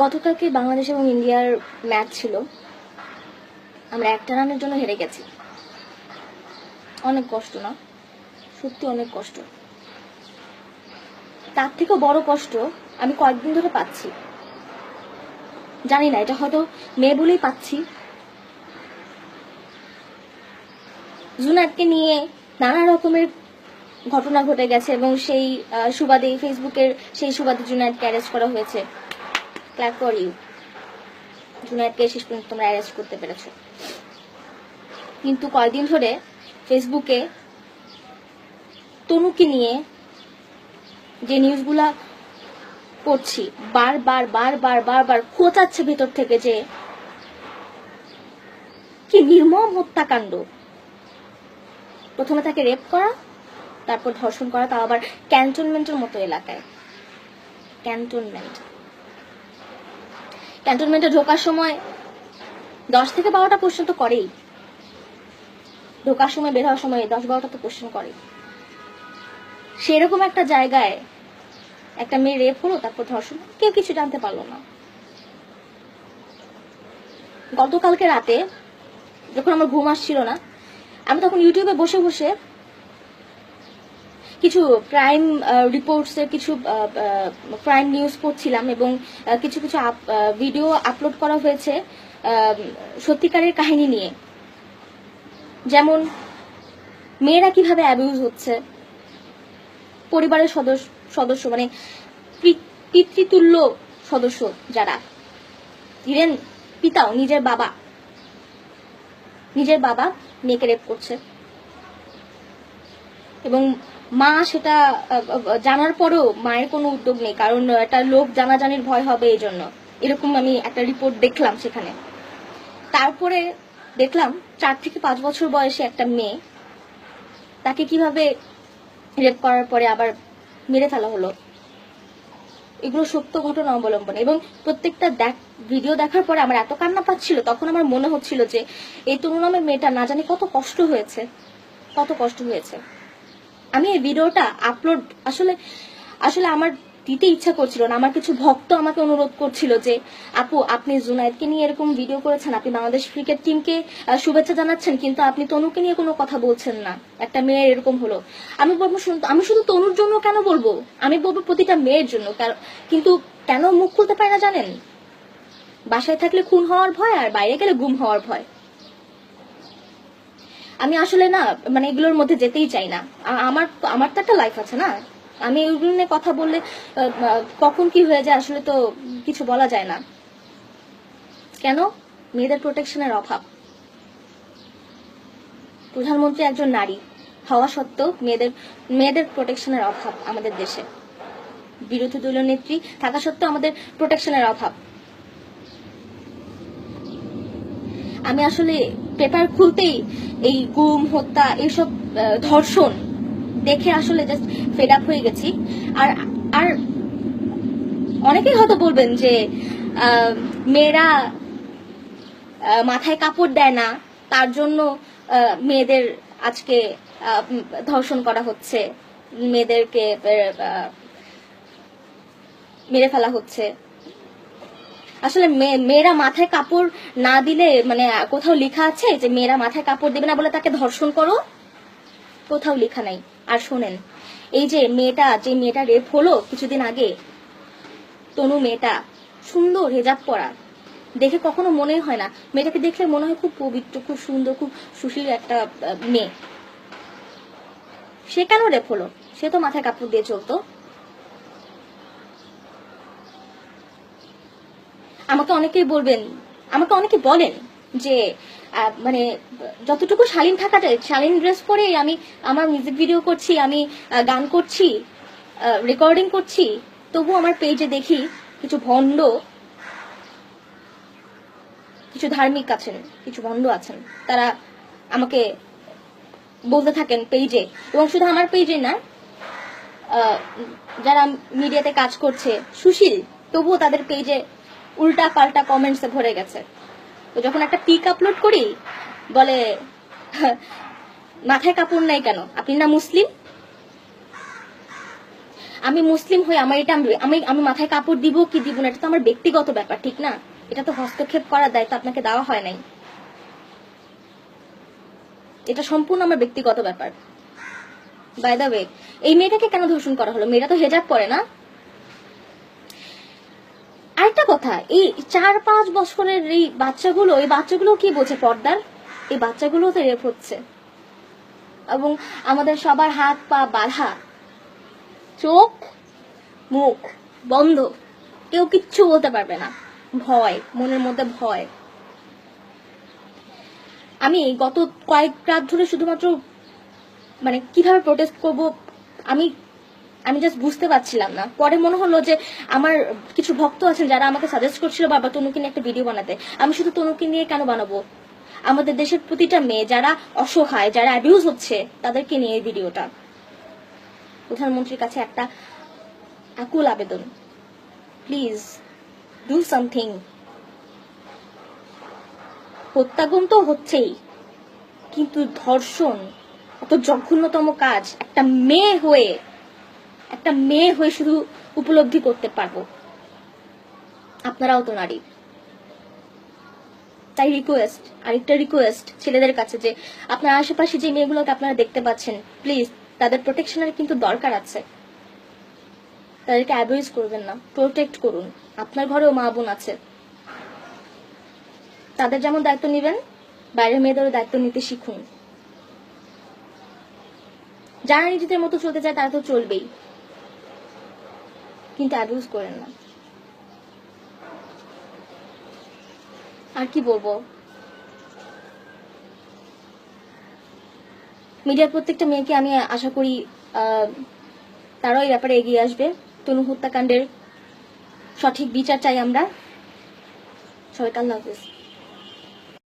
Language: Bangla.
গতকালকে বাংলাদেশ এবং ইন্ডিয়ার ম্যাচ ছিল। আমরা একটা রানের জন্য হেরে গেছি। অনেক কষ্ট না? সত্যি অনেক কষ্ট। তার থেকেও বড় কষ্ট আমি কয়েকদিন ধরে পাচ্ছি। জানি না, এটা হয়তো মেয়ে বলেই পাচ্ছি। জুনাদকে নিয়ে নানা রকমের ঘটনা ঘটে গেছে এবং সেই সুবাদে ফেসবুকের সেই সুবাদে জুনায়েদকে অ্যারেস্ট করা হয়েছে। ক্ল্যাপ ফর ইউ জুনায়েদকে শেষ পর্যন্ত তোমরা অ্যারেস্ট করতে পেরেছ। কিন্তু কয়েকদিন ধরে ফেসবুকে তনুকে নিয়ে যে নিউজগুলা করছি বারবার বারবার বারবার খোঁচাচ্ছে ভেতর থেকে যে কি নির্মম হত্যাকাণ্ড। প্রথমে তাকে রেপ করা, তারপর ধর্ষণ করা, তাও আবার ক্যান্টনমেন্টের মতো এলাকায়। ক্যান্টনমেন্ট ক্যান্টনমেন্টে ঢোকার সময় দশ থেকে বারোটা কোশ্চেন তো করেই। ঢোকার সময়, বের হওয়ার সময় দশ বারোটা তো কোশ্চেন করে। সেরকম একটা জায়গায় একটা মেয়ে রেপ হলো, তারপর ধর্ষণ কেউ কিছু জানতে পারল না। গতকালকে রাতে যখন আমার ঘুম আসছিল না, আমি তখন ইউটিউবে বসে বসে কিছু ক্রাইম রিপোর্টস এর কিছু ক্রাইম নিউজ পড়ছিলাম এবং কিছু কিছু ভিডিও আপলোড করা হয়েছে সত্যিকারের কাহিনী নিয়ে। যেমন, মেয়েরা কীভাবে অ্যাবিউজ হচ্ছে? পরিবারের সদস্য সদস্য মানে পিতৃতুল্য সদস্য যারা ইভেন পিতাও নিজের বাবা নিজের বাবা মেয়েকে রেপ করছে। এবং মা সেটা জানার পরেও মায়ের কোনো উদ্যোগ নেই, কারণ একটা লোক জানাজানির ভয় হবে এই জন্য। এরকম আমি একটা রিপোর্ট দেখলাম সেখানে। তারপরে দেখলাম চার থেকে পাঁচ বছর বয়সে একটা মেয়ে, তাকে কীভাবে রেপ করার পরে আবার মেরে ফেলা হলো, এগুলো সত্য ঘটনা অবলম্বন। এবং প্রত্যেকটা দেখ, ভিডিও দেখার পরে আমার এত কান্না পাচ্ছিল, তখন আমার মনে হচ্ছিল যে, এই তরু মেয়েটা না জানি কত কষ্ট হয়েছে, কত কষ্ট হয়েছে। আমি এই ভিডিওটা আপলোড আসলে আসলে আমার দিতে ইচ্ছা করছিল না। আমার কিছু ভক্ত আমাকে অনুরোধ করছিল যে, আপু, আপনি জুনায়েদকে নিয়ে এরকম ভিডিও করেছেন, আপনি বাংলাদেশ ক্রিকেট টিমকে শুভেচ্ছা জানাচ্ছেন, কিন্তু আপনি তনুকে নিয়ে কোনো কথা বলছেন না। একটা মেয়ের এরকম হলো। আমি বলব আমি শুধু তনুর জন্য কেন বলব? আমি বলব প্রতিটা মেয়ের জন্য। কিন্তু কেন মুখ খুলতে পারে না জানেন? বাসায় থাকলে খুন হওয়ার ভয় আর বাইরে গেলে গুম হওয়ার ভয়। আমি আসলে না মানে এগুলোর মধ্যে যেতেই চাই না। আমার আমার তো একটা লাইফ আছে না। আমি এগুলো নিয়ে কথা বললে কখন কি হয়ে যায় আসলে তো কিছু বলা যায় না। কেন? মেয়েদের প্রোটেকশনের অভাব। প্রধানমন্ত্রী একজন নারী, হওয়া সত্ত্বেও মেয়েদের মেয়েদের প্রোটেকশনের অভাব আমাদের দেশে। বিরোধী দলীয় নেত্রী থাকা সত্ত্বেও আমাদের প্রোটেকশনের অভাব। আমি আসলে পেপার খুলতেই এই গুম, হত্যা এইসব ধর্ষণ দেখে আসলে জাস্ট ফেড আপ হয়ে গেছি। আর আর অনেকেই হয়তো বলবেন যে মেয়েরা মাথায় কাপড় দেয় না, তার জন্য মেয়েদের আজকে ধর্ষণ করা হচ্ছে, মেয়েদেরকে মেরে ফেলা হচ্ছে। আসলে মেয়ে- মেয়েরা মাথায় কাপড় না দিলে মানে কোথাও লেখা আছে যে মেয়েরা মাথায় কাপড় দেবে না বলে তাকে ধর্ষণ করো? কোথাও লেখা নাই। আর শোনেন, এই যে মেয়েটা যে মেয়েটা রেপ হলো কিছুদিন আগে, তনু মেয়েটা, সুন্দর হেজাব পরা। দেখে কখনো মনে হয় না। মেয়েটাকে দেখলে মনে হয় খুব পবিত্র, খুব সুন্দর, খুব সুশীল একটা মেয়ে। সে কেন রেপ হলো? সে তো মাথায় কাপড় দিয়ে চলতো। আমাকে অনেকেই বলবেন, আমাকে অনেকে বলেন যে মানে যতটুকু শালীন থাকা যায় শালীন ড্রেস পরে আমি আমার মিউজিক ভিডিও করছি, আমি গান করছি রেকর্ডিং করছি, তবু আমার পেজে দেখি কিছু ভণ্ড, কিছু ধার্মিক আছেন, কিছু ভণ্ড আছেন, তারা আমাকে বলতে থাকেন পেজে এবং শুধু আমার পেজে না যারা মিডিয়াতে কাজ করছে, সুশীল, তবুও তাদের পেজে উল্টা পাল্টা কমেন্টসে ভরে গেছে। তো যখন একটা পিক আপলোড করি, বলে, মাথায় কাপড় নাই কেন? আপনি না মুসলিম? আমি মুসলিম হয়ে আমার এটা আমি আমি মাথায় কাপড় দিব কি দিব না? এটা তো আমার ব্যক্তিগত ব্যাপার, ঠিক না? এটা তো হস্তক্ষেপ করার দায়িত্ব আপনাকে দেওয়া হয় নাই। এটা সম্পূর্ণ আমার ব্যক্তিগত ব্যাপার। বাই দ্য ওয়ে এই মেয়েটাকে কেন ধর্ষণ করা হলো? মেয়েটা তো হেজাব পরে না? আরেকটা কথা, এই চার পাঁচ বছরের এই বাচ্চাগুলো এই বাচ্চাগুলো কি বোঝে পর্দার? এই বাচ্চাগুলো তো রেপ হচ্ছে। এবং আমাদের সবার হাত পা বাধা। চোখ, মুখ বন্ধ। কেউ কিচ্ছু বলতে পারবে না। ভয়, মনের মধ্যে ভয়। আমি গত কয়েক রাত ধরে শুধুমাত্র মানে কীভাবে প্রোটেস্ট করব, আমি আমি জাস্ট বুঝতে পারছিলাম না। পরে মনে হলো যে আমার কিছু ভক্ত আছেন যারা আমাকে সাজেস্ট করছিল বাবা তনুকে নিয়ে একটা ভিডিও বানাতে। আমি শুধু তনুকে নিয়ে কেন বানাবো? আমাদের দেশের প্রতিটা মেয়ে যারা অসহায়, যারা অ্যাবিউজ হচ্ছে, তাদেরকে নিয়ে এই ভিডিওটা প্রধানমন্ত্রীর কাছে একটা আকুল আবেদন। প্লিজ ডু সামথিং হত্যাগুণ তো হচ্ছেই, কিন্তু ধর্ষণ এত জঘন্যতম কাজ, একটা মেয়ে হয়ে একটা মেয়ে হয়ে শুধু উপলব্ধি করতে পারব। আপনারাও তো নারী। তাই রিকোয়েস্ট আরেকটা রিকোয়েস্ট ছেলেদের কাছে যে, আপনার আশেপাশে যে মেয়েগুলোকে আপনারা দেখতে পাচ্ছেন প্লিজ তাদের প্রোটেকশনের কিন্তু দরকার আছে। তাদেরকে অ্যাভয়েড করবেন না প্রোটেক্ট করুন। আপনার ঘরেও মা বোন আছে। তাদের যেমন দায়িত্ব নেবেন, বাইরের মেয়েদেরও দায়িত্ব নিতে শিখুন। যারা নিজেদের মতো চলতে চায় তারা তো চলবেই। কিন্তু অ্যাবিউজ করেন না। আর কি বলব? মিডিয়ার প্রত্যেকটা মেয়েকে আমি আশা করি তারাও এই ব্যাপারে এগিয়ে আসবে। তনু হত্যাকাণ্ডের সঠিক বিচার চাই আমরা। সবাইকে আল্লাহ হাফিজ।